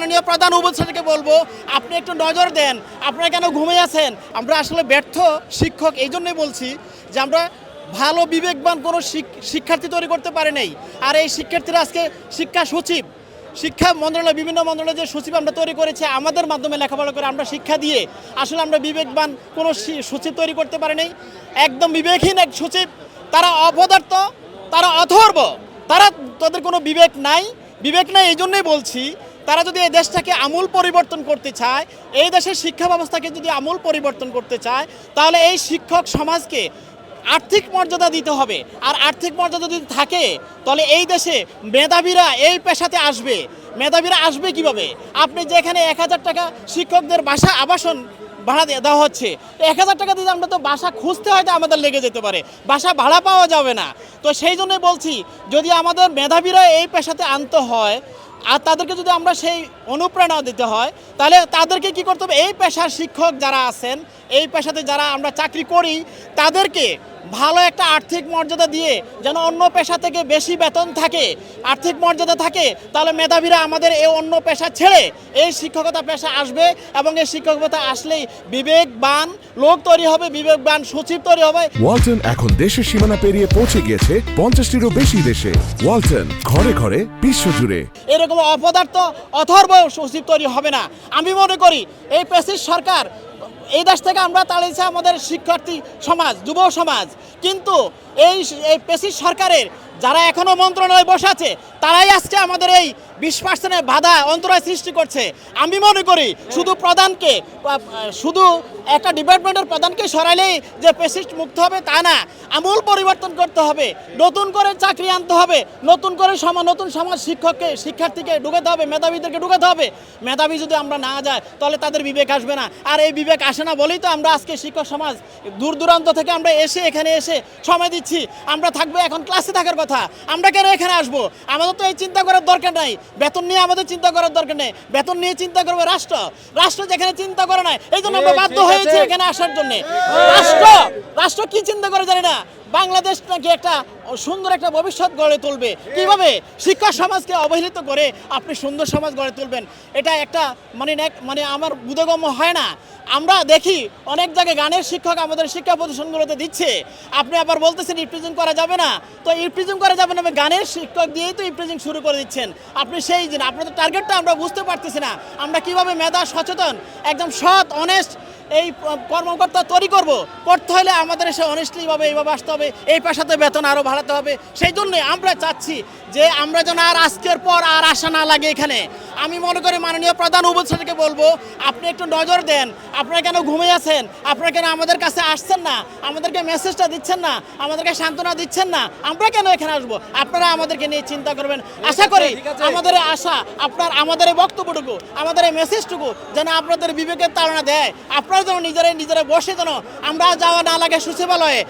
মাননীয় প্রধান উপদেষ্টাকে বলব, আপনি একটু নজর দেন, আপনারা কেন ঘুমিয়ে আছেন? আমরা আসলে ব্যর্থ শিক্ষক, এই জন্যই বলছি যে আমরা ভালো বিবেকবান কোনো শিক- শিক্ষার্থী তৈরি করতে পারে নাই। আর এই শিক্ষার্থীরা আজকে শিক্ষা সচিব। শিক্ষা মন্ত্রণালয়, বিভিন্ন মন্ত্রণালয় যে সচিব আমরা তৈরি করেছি, আমাদের মাধ্যমে লেখাপড়া করে আমরা শিক্ষা দিয়ে আসলে আমরা বিবেকবান কোনো সচিব তৈরি করতে পারি নাই। একদম বিবেকহীন এক সচিব, তারা অপদার্থ, তারা অথর্ব, তারা তাদের কোনো বিবেক নাই। বিবেক নাই, এই জন্যই বলছি তারা যদি এই দেশটাকে আমূল পরিবর্তন করতে চায়, এই দেশের শিক্ষা ব্যবস্থাকে যদি আমূল পরিবর্তন করতে চায়, তাহলে এই শিক্ষক সমাজকে আর্থিক মর্যাদা দিতে হবে। আর আর্থিক মর্যাদা যদি থাকে, তাহলে এই দেশে মেধাবীরা এই পেশাতে আসবে। মেধাবীরা আসবে কীভাবে? আপনি যেখানে এক হাজার টাকা শিক্ষকদের বাসা আবাসন ভাড়া দেওয়া হচ্ছে, তো এক হাজার টাকা দিয়ে আমরা তো বাসা খুঁজতে হয়তো আমাদের লেগে যেতে পারে, বাসা ভাড়া পাওয়া যাবে না। তো সেই জন্যই বলছি, যদি আমাদের মেধাবীরা এই পেশাতে আনতে হয় আর তাদেরকে যদি আমরা সেই অনুপ্রেরণা দিতে হয়, তাহলে তাদেরকে কি করতে হবে? এই পেশার শিক্ষক যারা আছেন, এই পেশাতে যারা আমরা চাকরি করি, তাদেরকে ভালো একটা আর্থিক মর্যাদা দিয়ে যেন অন্য পেশা থেকে বেশি বেতন থাকে আর্থিক মর্যাদা থাকে তাহলে মেধাবীরা আমাদের এই অন্য পেশা ছেড়ে এই শিক্ষকতা পেশা আসবে এবং এই শিক্ষকতা আসলেই বিবেকবান লোক তৈরি হবে বিবেকবান সচিব তৈরি হবে। ওয়ালটন এখন দেশের সীমানা পেরিয়ে পৌঁছে গিয়েছে পঞ্চাশটিরও বেশি দেশে। ওয়ালটন ঘরে ঘরে বিশ্বজুড়ে। এরকম অপদার্থ অথর্ব সচিব তৈরি হবে না। আমি মনে করি এই পেসিস সরকার এই দেশ থেকে আমরা তাড়িয়েছি আমাদের শিক্ষার্থী সমাজ যুব সমাজ। কিন্তু এই পেশি সরকারের যারা এখনও মন্ত্রণালয়ে বসে আছে, তারাই আজকে আমাদের এই বিশ পার্সেন্টের বাধা অন্তরায় সৃষ্টি করছে। আমি মনে করি শুধু প্রধানকে শুধু একটা ডিপার্টমেন্টের প্রধানকে সরাইলেই যে পেসিস্ট মুক্ত হবে তা না, আমূল পরিবর্তন করতে হবে, নতুন করে চাকরি আনতে হবে, নতুন করে সমাজ নতুন সমাজ শিক্ষককে, শিক্ষার্থীকে ঢুকাতে হবে, মেধাবীদেরকে ঢুকাতে হবে। মেধাবী যদি আমরা না যাই তাহলে তাদের বিবেক আসবে না। আর এই বিবেক আসে না বলেই তো আমরা আজকে শিক্ষক সমাজ দূর দূরান্ত থেকে আমরা এসে এখানে এসে সময় দিচ্ছি। আমরা থাকব এখন ক্লাসে থাকার কথা। আমরা কেন এখানে আসব? আমাদের তো এই চিন্তা করার দরকার নাই। বেতন নিয়ে আমাদের চিন্তা করার দরকার নেই। বেতন নিয়ে চিন্তা করবে রাষ্ট্র। রাষ্ট্র যেখানে চিন্তা করে নাই এই জন্য আমরা বাধ্য হয়েছি এখানে আসার জন্য। রাষ্ট্র! রাষ্ট্র কি চিন্তা করে জানি না। বাংলাদেশ নাকি একটা সুন্দর একটা ভবিষ্যৎ গড়ে তুলবে? কীভাবে? শিক্ষা সমাজকে অবহেলিত করে আপনি সুন্দর সমাজ গড়ে তুলবেন? এটা একটা মানে এক- মানে আমার বোধগম্য হয় না। আমরা দেখি অনেক জায়গায় গানের শিক্ষক আমাদের শিক্ষা প্রতিষ্ঠানগুলোতে দিচ্ছে। আপনি আবার বলতেছেন ইপ্রিজিং করা যাবে না। তো ইপ্রিজিং করা যাবে না গানের শিক্ষক দিয়েই তো ইপ্রিজিং শুরু করে দিচ্ছেন। আপনি সেই দিন আপনাদের টার্গেটটা আমরা বুঝতে পারতেছি না। আমরা কীভাবে মেধা সচেতন, একদম সৎ অনেস্ট এই কর্মকর্তা তৈরি করব। করতে হলে আমাদের এসে অনেস্টলিভাবে এইভাবে আসতে হবে। এই পেশাতে বেতন আরও বাড়াতে হবে। সেই জন্যে আমরা চাচ্ছি যে আমরা যেন আর আজকের পর আর আসা না লাগে এখানে। আমি মনে করি মাননীয় প্রধান উপদেষ্টাকে বলব আপনি একটু নজর দেন আপনারা কেন ঘুমিয়ে আছেন? আপনারা কেন আমাদের কাছে আসছেন না? আমাদেরকে মেসেজটা দিচ্ছেন না? আমাদেরকে সান্ত্বনা দিচ্ছেন না? আমরা কেন এখানে আসব? আপনারা আমাদেরকে নিয়ে চিন্তা করবেন। আশা করি আমাদের আশা আপনার আমাদের এই বক্তব্যটুকু আমাদের এই মেসেজটুকু যেন আপনাদের বিবেকের তাড়না দেয়। আপনারা যেন নিজেরাই নিজেরা বসে যেন আমরা যাওয়া না লাগে সচিবালয়ে।